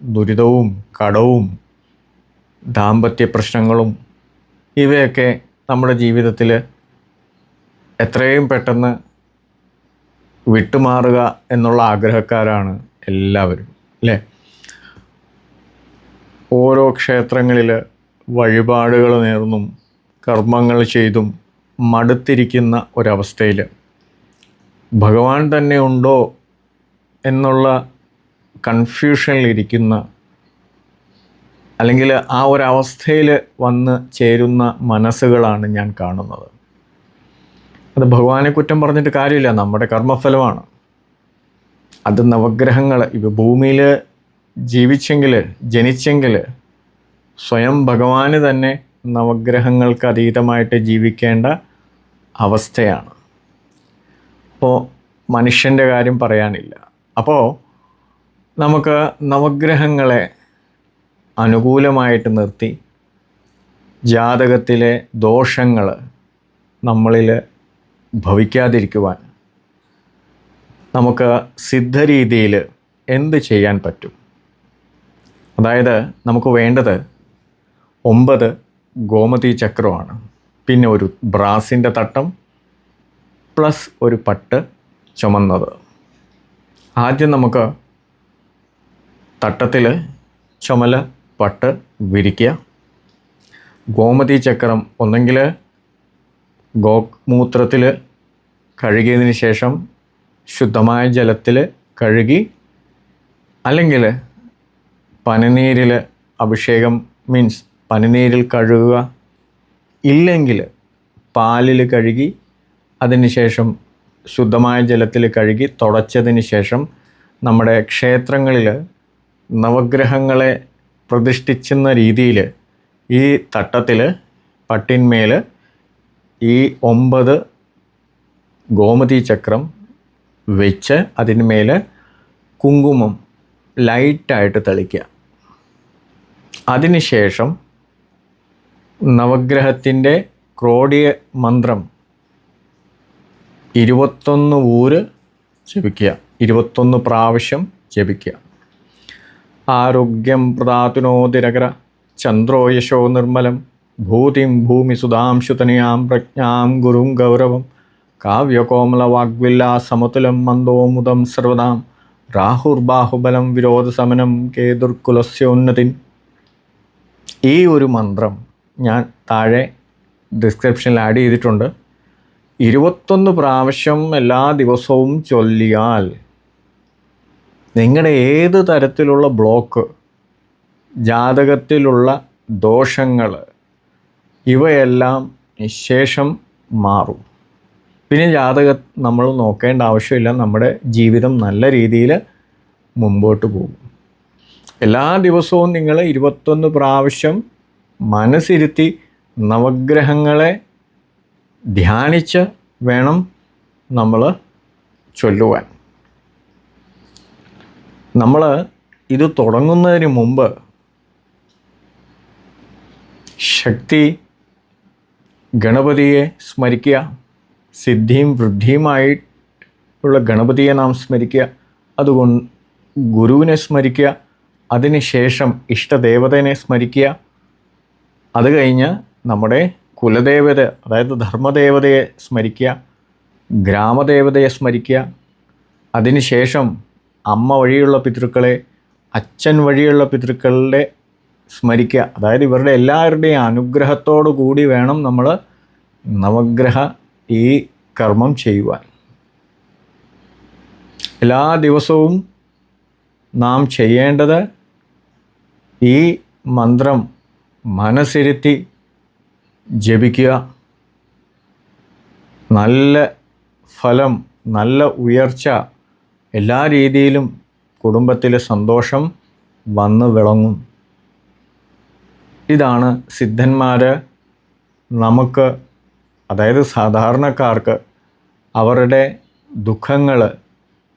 ദുരിതവും കടവും ദാമ്പത്യ പ്രശ്നങ്ങളും ഇവയൊക്കെ നമ്മുടെ ജീവിതത്തിൽ എത്രയും പെട്ടെന്ന് വിട്ടുമാറുക എന്നുള്ള ആഗ്രഹക്കാരാണ് എല്ലാവരും അല്ലേ? ഓരോ ക്ഷേത്രങ്ങളിൽ വഴിപാടുകൾ നേർന്നും കർമ്മങ്ങൾ ചെയ്തും മടുത്തിരിക്കുന്ന ഒരവസ്ഥയിൽ ഭഗവാൻ തന്നെ ഉണ്ടോ എന്നുള്ള കൺഫ്യൂഷനിലിരിക്കുന്ന അല്ലെങ്കിൽ ആ ഒരവസ്ഥയിൽ വന്ന് ചേരുന്ന മനസ്സുകളാണ് ഞാൻ കാണുന്നത്. അത് ഭഗവാനെ കുറ്റം പറഞ്ഞിട്ട് കാര്യമില്ല. നമ്മുടെ കർമ്മഫലമാണ്. അത് നവഗ്രഹങ്ങൾ ഇവ ഭൂമിയിൽ ജീവിച്ചെങ്കിൽ ജനിച്ചെങ്കിൽ സ്വയം ഭഗവാന് തന്നെ നവഗ്രഹങ്ങൾക്ക് അതീതമായിട്ട് ജീവിക്കേണ്ട അവസ്ഥയാണ്. അപ്പോൾ മനുഷ്യന്റെ കാര്യം പറയാനില്ല. അപ്പോൾ നമുക്ക് നവഗ്രഹങ്ങളെ അനുകൂലമായിട്ട് നിർത്തി ജാതകത്തിലെ ദോഷങ്ങൾ നമ്മളിൽ ഭവിക്കാതിരിക്കുവാൻ നമുക്ക് സിദ്ധരീതിയിൽ എന്ത് ചെയ്യാൻ പറ്റും? അതായത് നമുക്ക് വേണ്ടത് ഒമ്പത് ഗോമതി ചക്രമാണ്. പിന്നെ ഒരു ബ്രാസിന്റെ തട്ടം പ്ലസ് ഒരു പട്ട് ചുമന്നത്. ആദ്യം നമുക്ക് തട്ടത്തിൽ ചുമല പട്ട് വിരിക്കുക ഗോമതി ചക്രം ഒന്നെങ്കിൽ ഗോമൂത്രത്തിൽ കഴുകിയതിന് ശേഷം ശുദ്ധമായ ജലത്തിൽ കഴുകി അല്ലെങ്കിൽ പനിനീരിൽ അഭിഷേകം മീൻസ് പനിനീരിൽ കഴുകുക ഇല്ലെങ്കിൽ പാലിൽ കഴുകി അതിനുശേഷം ശുദ്ധമായ ജലത്തിൽ കഴുകി തുടച്ചതിന് ശേഷം നമ്മുടെ ക്ഷേത്രങ്ങളിൽ നവഗ്രഹങ്ങളെ പ്രതിഷ്ഠിച്ചുന്ന രീതിയിൽ ഈ തട്ടത്തിൽ പട്ടിന്മേൽ ഈ ഒമ്പത് ഗോമതി ചക്രം വെച്ച് അതിന്മേൽ കുങ്കുമം ലൈറ്റായിട്ട് തളിക്കുക അതിനുശേഷം നവഗ്രഹത്തിന്റെ ക്രോഡിയ മന്ത്രം ഇരുപത്തൊന്ന് ഊര് ജപിക്കുക ഇരുപത്തൊന്ന് പ്രാവശ്യം ജപിക്കുക ആരോഗ്യം പ്രദാതുനോതിരകര ചന്ദ്രോ യശോ നിർമ്മലം. ഭൂതിം ഭൂമി സുധാംശുതനയാം പ്രജ്ഞാം ഗുരും ഗൗരവം. കാവ്യകോമല വാഗ്വില്ലാ സമതുലം മന്ദോ മന്ദോമുദം സർവദാം. രാഹുർബാഹുബലം വിരോധസമനം കേതുർകുലസ്യോന്നതിൻ ഈ ഒരു മന്ത്രം ഞാൻ താഴെ ഡിസ്ക്രിപ്ഷനിൽ ആഡ് ചെയ്തിട്ടുണ്ട്. ഇരുപത്തൊന്ന് പ്രാവശ്യം എല്ലാ ദിവസവും ചൊല്ലിയാൽ നിങ്ങളുടെ ഏത് തരത്തിലുള്ള ബ്ലോക്ക് ജാതകത്തിലുള്ള ദോഷങ്ങൾ ഇവയെല്ലാം നിശേഷം മാറും. പിന്നെ ജാതകം നമ്മൾ നോക്കേണ്ട ആവശ്യമില്ല. നമ്മുടെ ജീവിതം നല്ല രീതിയിൽ മുമ്പോട്ട് പോകും. എല്ലാ ദിവസവും നിങ്ങൾ ഇരുപത്തൊന്ന് പ്രാവശ്യം മനസ്സിരുത്തി നവഗ്രഹങ്ങളെ ധ്യാനിച്ച് വേണം നമ്മൾ ചൊല്ലുവാൻ. നമ്മൾ ഇത് തുടങ്ങുന്നതിന് മുമ്പ് ശക്തി ഗണപതിയെ സ്മരിക്കുക സിദ്ധിയും വൃദ്ധിയുമായി ഉള്ള ഗണപതിയെ നാം സ്മരിക്കുക അതുകൊണ്ട് ഗുരുവിനെ സ്മരിക്കുക അതിനുശേഷം ഇഷ്ടദേവതനെ സ്മരിക്കുക അത് കഴിഞ്ഞ് നമ്മുടെ കുലദേവത അതായത് ധർമ്മദേവതയെ സ്മരിക്കുക ഗ്രാമദേവതയെ സ്മരിക്കുക അതിനുശേഷം അമ്മ വഴിയുള്ള പിതൃക്കളെ അച്ഛൻ വഴിയുള്ള പിതൃക്കളുടെ സ്മരിക്കുക. അതായത് ഇവരുടെ എല്ലാവരുടെയും അനുഗ്രഹത്തോടു കൂടി വേണം നമ്മൾ നവഗ്രഹ ഈ കർമ്മം ചെയ്യുവാൻ. എല്ലാ ദിവസവും നാം ചെയ്യേണ്ടത് ഈ മന്ത്രം മനസ്സിരുത്തി ജപിക്കുക. നല്ല ഫലം നല്ല ഉയർച്ച എല്ലാ രീതിയിലും കുടുംബത്തിലെ സന്തോഷം വന്ന് വിളങ്ങും. ഇതാണ് സിദ്ധന്മാർ നമുക്ക് അതായത് സാധാരണക്കാർക്ക് അവരുടെ ദുഃഖങ്ങൾ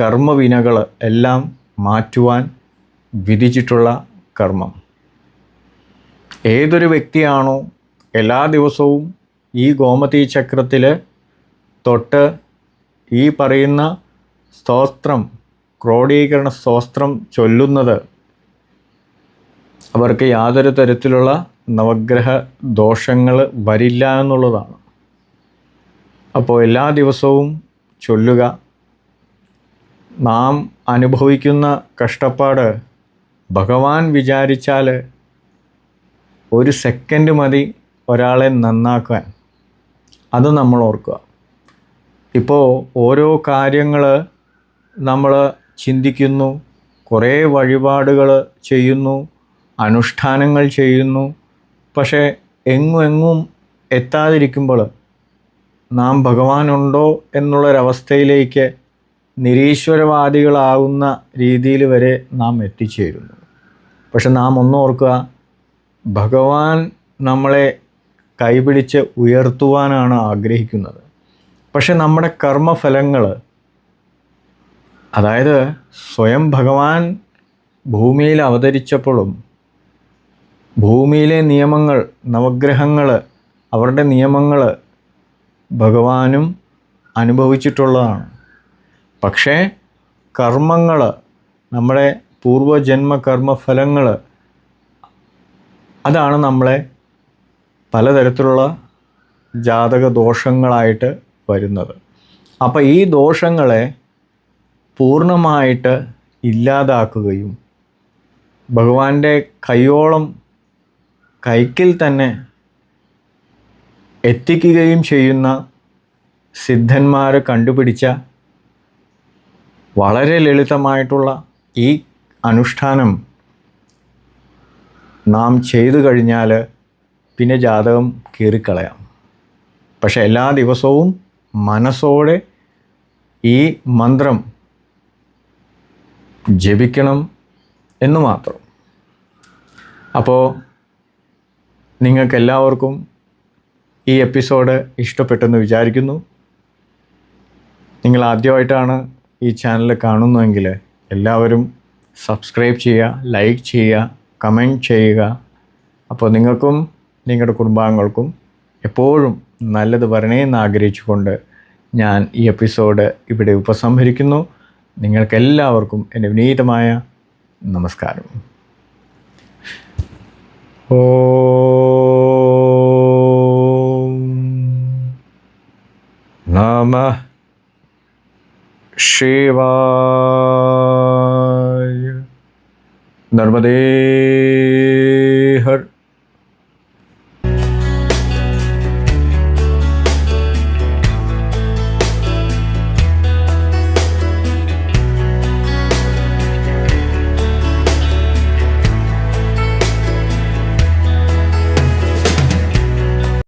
കർമ്മവിനകൾ എല്ലാം മാറ്റുവാൻ വിധിച്ചിട്ടുള്ള കർമ്മം. ഏതൊരു വ്യക്തിയാണോ എല്ലാ ദിവസവും ഈ ഗോമതി ചക്രത്തിൽ തൊട്ട് ഈ പറയുന്ന സ്തോത്രം ക്രോഡീകരണ സ്തോത്രം ചൊല്ലുന്നത് അവർക്ക് യാതൊരു തരത്തിലുള്ള നവഗ്രഹ ദോഷങ്ങൾ വരില്ല എന്നുള്ളതാണ്. അപ്പോൾ എല്ലാ ദിവസവും ചൊല്ലുക. നാം അനുഭവിക്കുന്ന കഷ്ടപ്പാട് ഭഗവാൻ വിചാരിച്ചാൽ ഒരു സെക്കൻഡ് മതി ഒരാളെ നന്നാക്കാൻ. അത് നമ്മൾ ഓർക്കുക. ഇപ്പോൾ ഓരോ കാര്യങ്ങൾ നമ്മൾ ചിന്തിക്കുന്നു കുറേ വഴിപാടുകൾ ചെയ്യുന്നു അനുഷ്ഠാനങ്ങൾ ചെയ്യുന്നു. പക്ഷേ എങ്ങും എങ്ങും എത്താതിരിക്കുമ്പോൾ നാം ഭഗവാനുണ്ടോ എന്നുള്ളൊരവസ്ഥയിലേക്ക് നിരീശ്വരവാദികളാവുന്ന രീതിയിൽ വരെ നാം എത്തിച്ചേരുന്നു. പക്ഷെ നാം ഒന്നോർക്കുക ഭഗവാൻ നമ്മളെ കൈപിടിച്ച് ഉയർത്തുവാനാണ് ആഗ്രഹിക്കുന്നത്. പക്ഷെ നമ്മുടെ കർമ്മഫലങ്ങൾ അതായത് സ്വയം ഭഗവാൻ ഭൂമിയിൽ അവതരിച്ചപ്പോഴും ഭൂമിയിലെ നിയമങ്ങൾ നവഗ്രഹങ്ങൾ അവരുടെ നിയമങ്ങൾ ഭഗവാനും അനുഭവിച്ചിട്ടുള്ളതാണ്. പക്ഷേ കർമ്മങ്ങൾ നമ്മുടെ പൂർവജന്മ കർമ്മഫലങ്ങൾ അതാണ് നമ്മളെ പലതരത്തിലുള്ള ജാതക ദോഷങ്ങളായിട്ട് വരുന്നത്. അപ്പോൾ ഈ ദോഷങ്ങളെ പൂർണമായിട്ട് ഇല്ലാതാക്കുകയും ഭഗവാന്റെ കൈയോളം കൈക്കിൽ തന്നെ എത്തിക്കുകയും ചെയ്യുന്ന സിദ്ധന്മാർ കണ്ടുപിടിച്ച വളരെ ലളിതമായിട്ടുള്ള ഈ അനുഷ്ഠാനം നാം ചെയ്തു കഴിഞ്ഞാൽ പിന്നെ ജാതകം കീറിക്കളയാം. പക്ഷെ എല്ലാ ദിവസവും മനസ്സോടെ ഈ മന്ത്രം ജപിക്കണം എന്ന് മാത്രം. അപ്പോൾ നിങ്ങൾക്കെല്ലാവർക്കും ഈ എപ്പിസോഡ് ഇഷ്ടപ്പെട്ടെന്ന് വിചാരിക്കുന്നു. നിങ്ങൾ ആദ്യമായിട്ടാണ് ഈ ചാനൽ കാണുന്നതെങ്കിൽ എല്ലാവരും സബ്സ്ക്രൈബ് ചെയ്യുക ലൈക്ക് ചെയ്യുക കമന്റ് ചെയ്യുക. അപ്പോൾ നിങ്ങൾക്കും നിങ്ങളുടെ കുടുംബാംഗങ്ങൾക്കും എപ്പോഴും നല്ലത് വരണേന്ന് ആഗ്രഹിച്ചുകൊണ്ട് ഞാൻ ഈ എപ്പിസോഡ് ഇവിടെ ഉപസംഹരിക്കുന്നു. നിങ്ങൾക്കെല്ലാവർക്കും എന്റെ വിനീതമായ നമസ്കാരം. ഓം നമ ശിവായ. നർമ്മദേ